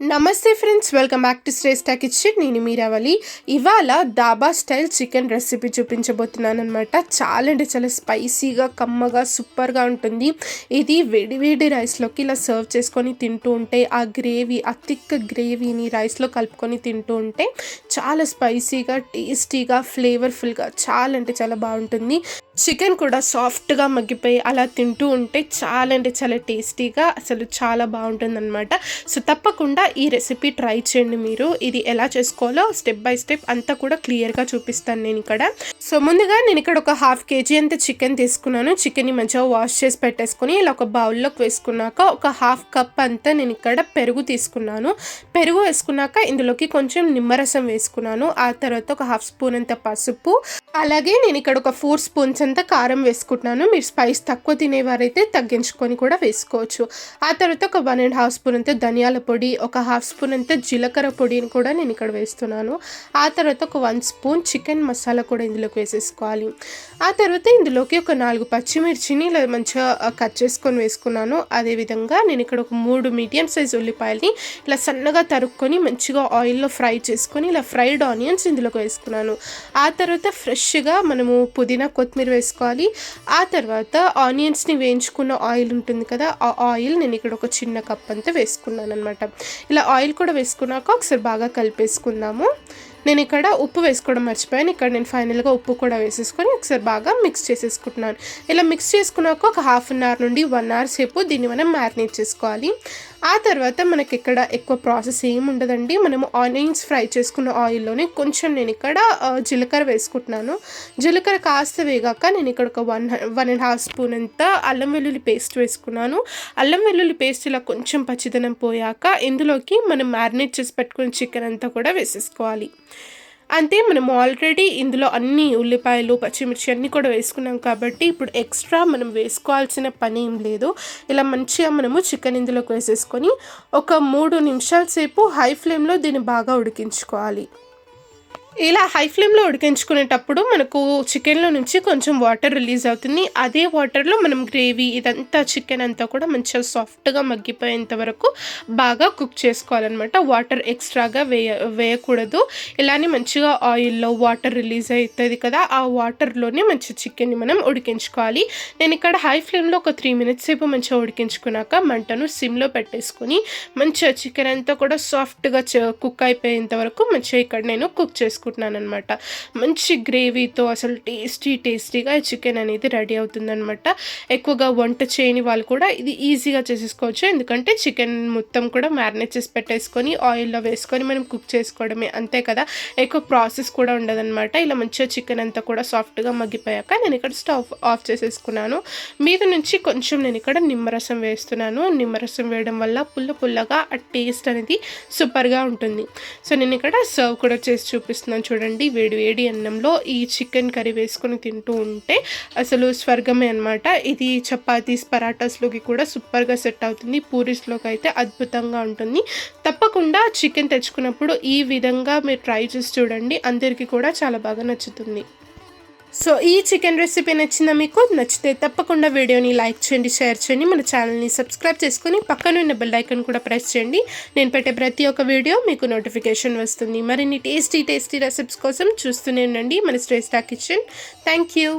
నమస్తే friends welcome back to Shreshta kitchen నేను మీరావళి. ఇవాళ దాబా స్టైల్ చికెన్ రెసిపీ చూపించబోతున్నాను అనమాట చాలా అంటే చాలా స్పైసీగా కమ్మగా సూపర్గా ఉంటుంది. ఇది వేడి వేడి రైస్లోకి ఇలా సర్వ్ చేసుకొని తింటూ ఉంటే ఆ గ్రేవీ ఆ థిక్ గ్రేవీని రైస్లో కలుపుకొని తింటూ ఉంటే చాలా స్పైసీగా టేస్టీగా ఫ్లేవర్ఫుల్గా చాలా అంటే చాలా బాగుంటుంది. చికెన్ కూడా సాఫ్ట్గా మగ్గిపోయి అలా తింటూ ఉంటే చాలా అంటే చాలా టేస్టీగా అసలు చాలా బాగుంటుంది అనమాట సో తప్పకుండా ఈ రెసిపీ ట్రై చేయండి మీరు. ఇది ఎలా చేసుకోవాలో స్టెప్ బై స్టెప్ అంతా కూడా క్లియర్గా చూపిస్తాను నేను ఇక్కడ. సో ముందుగా నేను ఇక్కడ ఒక హాఫ్ కేజీ అంత చికెన్ తీసుకున్నాను. చికెన్ని మంచిగా వాష్ చేసి పెట్టేసుకొని ఇలా ఒక బౌల్లోకి వేసుకున్నాక ఒక హాఫ్ కప్ అంతా నేను ఇక్కడ పెరుగు తీసుకున్నాను. పెరుగు వేసుకున్నాక ఇందులోకి కొంచెం నిమ్మరసం వేసుకున్నాను. ఆ తర్వాత ఒక హాఫ్ స్పూన్ అంత పసుపు. అలాగే నేను ఇక్కడ ఒక ఫోర్ స్పూన్స్ అంత కారం వేసుకుంటున్నాను. మీరు స్పైస్ తక్కువ తినేవారైతే తగ్గించుకొని కూడా వేసుకోవచ్చు. ఆ తర్వాత ఒక వన్ అండ్ హాఫ్ స్పూన్ అంత ధనియాల పొడి ఒక హాఫ్ స్పూన్ అంతా జీలకర్ర పొడిని కూడా నేను ఇక్కడ వేస్తున్నాను. ఆ తర్వాత ఒక వన్ స్పూన్ చికెన్ మసాలా కూడా ఇందులోకి వేసేసుకోవాలి. ఆ తర్వాత ఇందులోకి ఒక నాలుగు పచ్చిమిర్చిని ఇలా మంచిగా కట్ చేసుకొని వేసుకున్నాను. అదేవిధంగా నేను ఇక్కడ ఒక మూడు మీడియం సైజ్ ఉల్లిపాయలని ఇలా సన్నగా తరుక్కొని మంచిగా ఆయిల్లో ఫ్రై చేసుకొని ఇలా ఫ్రైడ్ ఆనియన్స్ ఇందులోకి వేసుకున్నాను. ఆ తర్వాత ఫ్రెష్గా మనము పుదీనా కొత్తిమీర వేసుకోవాలి. ఆ తర్వాత ఆనియన్స్ని వేయించుకున్న ఆయిల్ ఉంటుంది కదా ఆ ఆయిల్ నేను ఇక్కడ ఒక చిన్న కప్ అంతా వేసుకున్నాను అనమాట ఇలా ఆయిల్ కూడా వేసుకున్నాక ఒకసారి బాగా కలిపేసుకుందాము. నేను ఇక్కడ ఉప్పు వేసుకోవడం మర్చిపోయాను. ఇక్కడ నేను ఫైనల్గా ఉప్పు కూడా వేసేసుకొని ఒకసారి బాగా మిక్స్ చేసేసుకుంటున్నాను. ఇలా మిక్స్ చేసుకున్నాక ఒక హాఫ్ అన్ అవర్ నుండి వన్ అవర్ సేపు దీన్ని మనం మ్యారినేట్ చేసుకోవాలి. ఆ తర్వాత మనకి ఇక్కడ ఎక్కువ ప్రాసెస్ ఏమి ఉండదండి మనము ఆనియన్స్ ఫ్రై చేసుకున్న ఆయిల్లోనే కొంచెం నేను ఇక్కడ జీలకర్ర వేసుకుంటున్నాను. జీలకర్ర కాస్త వేగాక నేను ఇక్కడ ఒక one one and half spoon అంత అల్లం వెల్లుల్లి పేస్ట్ వేసుకున్నాను. అల్లం వెల్లుల్లి పేస్ట్ ఇలా కొంచెం పచ్చిదనం పోయాక ఇందులోకి మనం మ్యారినేట్ చేసి పెట్టుకున్న చికెన్ అంతా కూడా వేసేసుకోవాలి. అంతే మనం ఆల్రెడీ ఇందులో అన్ని ఉల్లిపాయలు పచ్చిమిర్చి అన్నీ కూడా వేసుకున్నాం కాబట్టి ఇప్పుడు ఎక్స్ట్రా మనం వేసుకోవాల్సిన పని ఏం లేదు. ఇలా మంచిగా మనము చికెన్ ఇందులోకి వేసేసుకొని ఒక మూడు నిమిషాల సేపు హై ఫ్లేమ్లో దీన్ని బాగా ఉడికించుకోవాలి. ఇలా హై ఫ్లేమ్లో ఉడికించుకునేటప్పుడు మనకు చికెన్లో నుంచి కొంచెం వాటర్ రిలీజ్ అవుతుంది. అదే వాటర్లో మనం గ్రేవీ ఇదంతా చికెన్ అంతా కూడా మంచిగా సాఫ్ట్గా మగ్గిపోయేంత వరకు బాగా కుక్ చేసుకోవాలన్నమాట. వాటర్ ఎక్స్ట్రాగా వేయ వేయకూడదు. ఇలానే మంచిగా ఆయిల్లో వాటర్ రిలీజ్ అవుతుంది కదా ఆ వాటర్లోనే మంచి చికెన్ని మనం ఉడికించుకోవాలి. నేను ఇక్కడ హై ఫ్లేమ్లో ఒక త్రీ మినిట్స్ సేపు మంచిగా ఉడికించుకున్నాక మంటను సిమ్లో పెట్టేసుకొని మంచిగా చికెన్ అంతా కూడా సాఫ్ట్గా కుక్ అయిపోయేంత వరకు మంచిగా ఇక్కడ నేను కుక్ చేసుకున్నాను. చేసుకుంటున్నాను అనమాట మంచి గ్రేవీతో అసలు టేస్టీ టేస్టీగా చికెన్ అనేది రెడీ అవుతుందనమాట ఎక్కువగా వంట చేయని వాళ్ళు కూడా ఇది ఈజీగా చేసేసుకోవచ్చు. ఎందుకంటే చికెన్ మొత్తం కూడా మ్యారినేట్ చేసి పెట్టేసుకొని ఆయిల్లో వేసుకొని మనం కుక్ చేసుకోవడమే. అంతే కదా? ఎక్కువ ప్రాసెస్ కూడా ఉండదన్నమాట. ఇలా మంచిగా చికెన్ అంతా కూడా సాఫ్ట్గా మగ్గిపోయాక నేను ఇక్కడ స్టవ్ ఆఫ్ చేసేసుకున్నాను. మీద నుంచి కొంచెం నేను ఇక్కడ నిమ్మరసం వేస్తున్నాను. నిమ్మరసం వేయడం వల్ల పుల్ల పుల్లగా ఆ టేస్ట్ అనేది సూపర్గా ఉంటుంది. సో నేను ఇక్కడ సర్వ్ కూడా చేసి చూపిస్తున్నాను. చేస్తున్నాను చూడండి. వేడి వేడి అన్నంలో ఈ చికెన్ కర్రీ వేసుకొని తింటూ ఉంటే అసలు స్వర్గమే అనమాట ఇది చపాతీస్ పరాటాస్లోకి కూడా సూపర్గా సెట్ అవుతుంది. పూరీస్లోకి అయితే అద్భుతంగా ఉంటుంది. తప్పకుండా చికెన్ తెచ్చుకున్నప్పుడు ఈ విధంగా మీరు ట్రై చేసి చూడండి. అందరికీ కూడా చాలా బాగా నచ్చుతుంది. సో ఈ చికెన్ రెసిపీ నచ్చిందా మీకు? నచ్చితే తప్పకుండా వీడియోని లైక్ చేయండి షేర్ చేయండి. మన ఛానల్ని సబ్స్క్రైబ్ చేసుకొని పక్కన ఉన్న బెల్ ఐకన్ కూడా ప్రెస్ చేయండి. నేను పెట్టే ప్రతి ఒక్క వీడియో మీకు నోటిఫికేషన్ వస్తుంది. మరిన్ని టేస్టీ టేస్టీ రెసిపీస్ కోసం చూస్తూనే ఉండండి. మన శ్రేష్ఠ కిచెన్. Thank you.